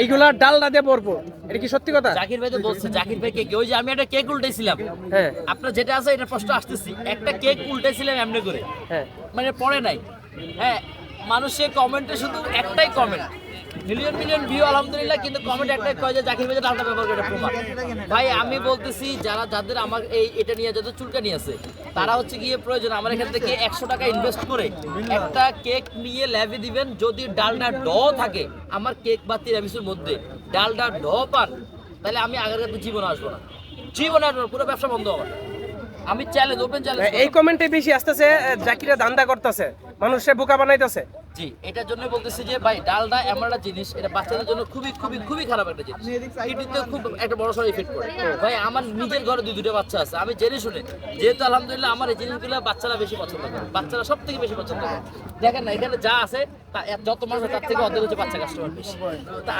এইগুলা ডালটা দিয়ে ভরপুর। এটা কি সত্যি কথা? জাকির ভাই তো বলছে জাকির ভাই কেক ওই যে আমি একটা কেক উল্টেছিলাম হ্যাঁ। আপনার যেটা আছে এটা প্রশ্ন আসতেছি। একটা কেক উল্টেছিলাম এমনি করে। হ্যাঁ। মানে পড়ে নাই। হ্যাঁ মানুষের কমেন্টে শুধু একটাই কমেন্ট মিলিয়ন মিলিয়ন ভিউ আলহামদুলিল্লাহ কিন্তু কমেন্ট একটাই কয় যে জাকির ডালটা ব্যবহার করে প্রমাণ। ভাই আমি বলতেছি যারা যাদের আমার এই এটা নিয়ে আছে তারা হচ্ছে গিয়ে প্রয়োজন আমার এখান থেকে একশো টাকা ইনভেস্ট করে একটা কেক নিয়ে ল্যাবে দিবেন যদি ডালটা ড থাকে আমার কেক বা তিরামিসের মধ্যে ডালটা ড পান তাহলে আমি আগের কাছে জীবনে আসব না। জীবনে আসব না, পুরো ব্যবসা বন্ধ হবে। আমি চ্যালেঞ্জ ওপেন চ্যালেঞ্জ এই কমেন্টে বেশি আসতেছে জাকিরা ধান্দা করতেছে। মানুষে বোকা বানাইতেছে। জি এটার জন্য বলতেছি যে ভাই ডালটা এমন একটা জিনিস এটা বাচ্চাদের জন্য খুবই খুবই খুবই খারাপ একটা জিনিস। কিডনিতে খুব একটা বড় সড়ো ইফেক্ট করে। ভাই আমার নিজের ঘরে দুই দুটো বাচ্চা আছে। আমি জেনে শুনে যেহেতু আলহামদুলিল্লাহ আমার এই জিনিসগুলো বাচ্চারা বেশি পছন্দ করে। বাচ্চারা সব থেকে বেশি পছন্দ করে। দেখেন না এখানে যা আছে তা যত মানুষ তার থেকে অর্ধেক হচ্ছে বাচ্চা কাস্টমার বেশি। তা